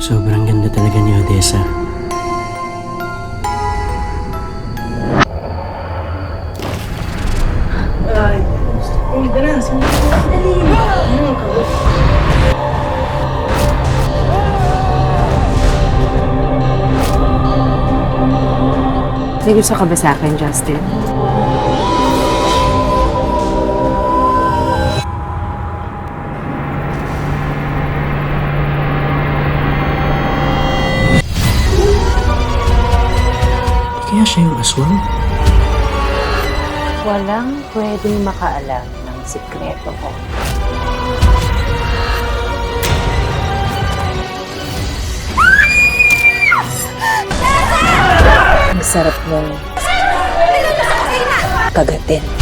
Sobrang ganda talaga ni Odessa. May gusto ka ba sa akin, Justin? Kaya siya yung aswang? Walang pwedeng makaalam ng sikreto ko. Ang sarap mong kagatin.